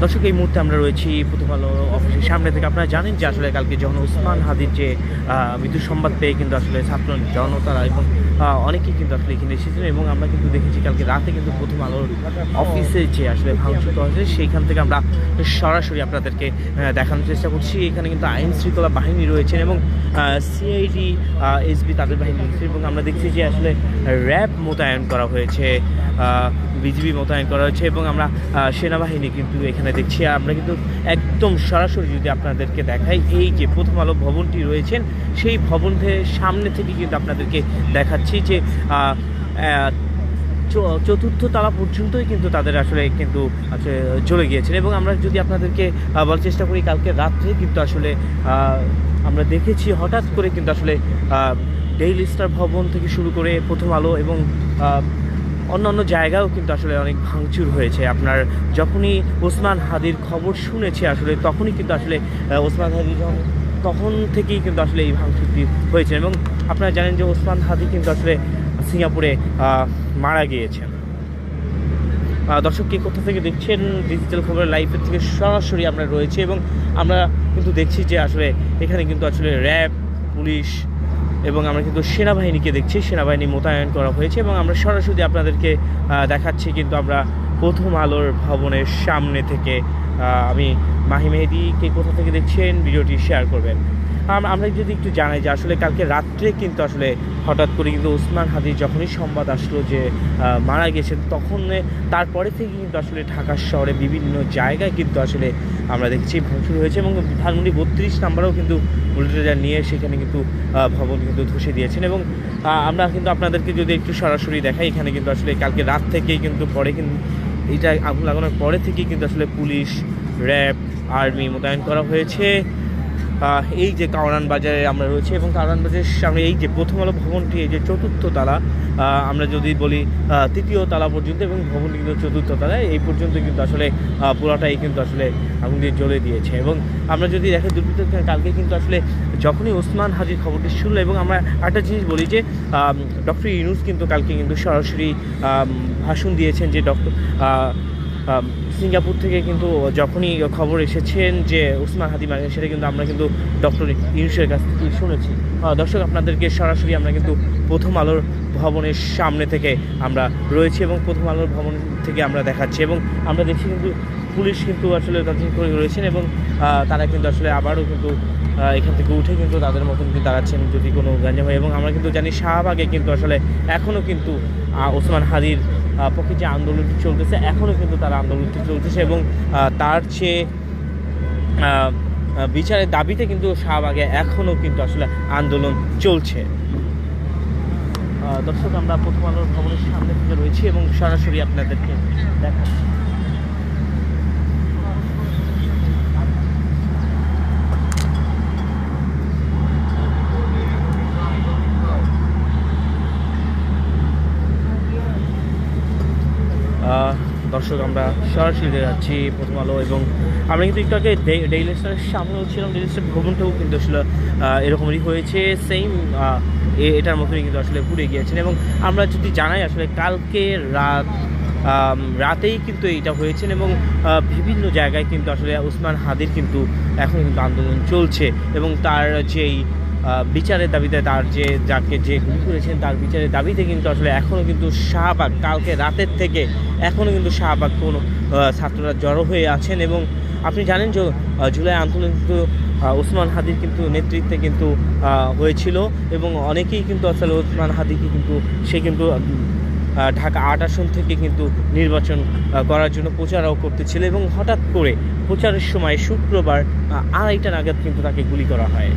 দর্শক এই মুহূর্তে আমরা রয়েছি প্রথম আলো অফিসের সামনে থেকে। আপনারা জানেন যে আসলে কালকে যখন ওসমান হাদির যে আহ, মৃত্যুর সংবাদ পেয়ে কিন্তু আসলে ছাত্র জনতারা এবং অনেকেই কিন্তু আসলে এখানে এসেছিলেন এবং আমরা কিন্তু দেখেছি কালকে রাতে কিন্তু প্রথম আলোর অফিসে যে আসলে ভাঙচুর করা হয়েছে সেইখান থেকে আমরা সরাসরি আপনাদেরকে দেখানোর চেষ্টা করছি। এখানে কিন্তু আইন শৃঙ্খলা বাহিনী রয়েছেন এবং সিআইডি এসবি তাদের বাহিনী রয়েছে এবং আমরা দেখছি যে আসলে র্যাব মোতায়েন করা হয়েছে বিজিবি মোতায়েন করা হয়েছে এবং আমরা সেনাবাহিনী কিন্তু এখানে দেখছি। আমরা কিন্তু একদম সরাসরি যদি আপনাদেরকে দেখাই, এই যে প্রথম আলো ভবনটি রয়েছেন, সেই ভবনের সামনে থেকে কিন্তু আপনাদেরকে দেখাচ্ছি যে চতুর্থ তালা পর্যন্তই কিন্তু তাদের আসলে কিন্তু চলে গিয়েছেন। এবং আমরা যদি আপনাদেরকে বলার চেষ্টা করি, কালকে রাত্রে কিন্তু আসলে আমরা দেখেছি হঠাৎ করে কিন্তু আসলে ডেইলি স্টার ভবন থেকে শুরু করে প্রথম আলো এবং আহ, অন্য জায়গাও কিন্তু আসলে অনেক ভাঙচুর হয়েছে। আপনার যখনই ওসমান হাদির খবর শুনেছে আসলে তখনই কিন্তু আসলে ওসমান হাদি যখন তখন থেকেই কিন্তু আসলে এই ভাঙচুরটি হয়েছে এবং আপনারা জানেন যে ওসমান হাদি কিন্তু আসলে সিঙ্গাপুরে মারা গিয়েছেন। আহ, দর্শক কে কোথা থেকে দেখছেন ডিজিটাল খবরের লাইভের থেকে সরাসরি আমরা রয়েছি এবং আমরা কিন্তু দেখছি যে আসলে এখানে কিন্তু আসলে র্যাব পুলিশ এবং আমরা কিন্তু সেনাবাহিনীকে দেখছি, সেনাবাহিনী মোতায়েন করা হয়েছে এবং আমরা সরাসরি আপনাদেরকে দেখাচ্ছি কিন্তু আমরা প্রথম আলোর ভবনের সামনে থেকে আমি মাহি মেহেদিকে কোথা থেকে দেখছেন? ভিডিওটি শেয়ার করবেন। আম- আমরা যদি একটু জানাই যে আসলে কালকে রাত্রে কিন্তু আসলে হঠাৎ করে কিন্তু ওসমান হাদি যখনই সংবাদ আসলো যে মারা গেছেন, তখন তারপরে থেকে কিন্তু আসলে ঢাকা শহরে বিভিন্ন জায়গায় কিন্তু আসলে আমরা দেখছি ভাঙচুর হয়েছে এবং ধানমন্ডি বত্রিশ নাম্বারও কিন্তু বুলডোজার নিয়ে সেখানে কিন্তু ভবন কিন্তু ধসে দিয়েছেন এবং আমরা কিন্তু আপনাদেরকে যদি একটু সরাসরি দেখাই, এখানে কিন্তু আসলে কালকে রাত থেকেই কিন্তু পরে কিন্তু এইটা আগুন লাগানোর পরে থেকেই কিন্তু আসলে পুলিশ র্যাব আর্মি মোতায়েন করা হয়েছে। এই যে কাওরান বাজারে আমরা রয়েছে এবং কাওরান বাজারের সামনে এই যে প্রথম আলো ভবনটি, এই যে চতুর্থ তালা আমরা যদি বলি তৃতীয় তালা পর্যন্ত এবং ভবনটি কিন্তু চতুর্থ তালা এই পর্যন্ত কিন্তু আসলে পুরাটাই কিন্তু আসলে আগুন দিয়ে জ্বলে দিয়েছে। এবং আমরা যদি দেখি দুর্বৃত্ত কালকে কিন্তু আসলে যখনই ওসমান হাজির খবরটি শুনলো এবং আমরা একটা জিনিস বলি যে ডক্টর ইউনুস কিন্তু কালকে কিন্তু সরাসরি ভাষণ দিয়েছেন যে ডক্টর সিঙ্গাপুর থেকে কিন্তু যখনই খবর এসেছেন যে উসমান হাদি সেটা কিন্তু আমরা কিন্তু ডক্টর ইউসের কাছ থেকে শুনেছি। দর্শক, আপনাদেরকে সরাসরি আমরা কিন্তু প্রথম আলোর ভবনের সামনে থেকে আমরা রয়েছি এবং প্রথম আলোর ভবন থেকে আমরা দেখাচ্ছি এবং আমরা দেখছি কিন্তু পুলিশ কিন্তু আসলে তাদের করে রয়েছেন এবং তারা কিন্তু আসলে আবারও কিন্তু এখান থেকে উঠে কিন্তু তাদের মতন কিন্তু দাঁড়াচ্ছেন যদি কোনো গাঞ্জা হয়। এবং আমরা কিন্তু জানি শাহবাগে কিন্তু আসলে এখনও কিন্তু ওসমান হাদির পক্ষে যে আন্দোলনটি চলতেছে এখনও কিন্তু তার আন্দোলনটি চলতেছে এবং তার চেয়ে বিচারের দাবিতে কিন্তু শাহবাগে এখনও কিন্তু আসলে আন্দোলন চলছে। দর্শক, আমরা প্রথম আলোর ভবনের সামনে থেকে রয়েছি এবং সরাসরি আপনাদেরকে দেখাচ্ছি। দর্শক, আমরা সরাসরি যাচ্ছি প্রথম আলো এবং আমরা কিন্তু একটু আগে ডেইলি স্টারের সামনেও ছিলাম। ডেইলি স্টার ভবনটাও কিন্তু আসলে এরকমই হয়েছে। সেম এটার মতনই কিন্তু আসলে ঘুরে গিয়েছেন এবং আমরা যদি জানাই আসলে কালকে রাত রাতেই কিন্তু এইটা হয়েছেন এবং বিভিন্ন জায়গায় কিন্তু আসলে উসমান হাদির কিন্তু এখন কিন্তু আন্দোলন চলছে এবং তার যেই বিচারের দাবিতে তার যে, যাকে যে গুলি করেছেন, তার বিচারের দাবিতে কিন্তু আসলে এখনও কিন্তু শাহবাগ, কালকে রাতের থেকে এখনও কিন্তু শাহবাগ কোনো ছাত্ররা জড়ো হয়ে আছেন এবং আপনি জানেন যে জুলাই আন্দোলন কিন্তু ওসমান হাদির কিন্তু নেতৃত্বে কিন্তু হয়েছিল এবং অনেকেই কিন্তু আসলে ওসমান হাদিকে কিন্তু, সে কিন্তু ঢাকা আট আসন থেকে কিন্তু নির্বাচন করার জন্য প্রচারও করতেছিল এবং হঠাৎ করে প্রচারের সময় শুক্রবার আড়াইটা নাগাদ কিন্তু তাকে গুলি করা হয়।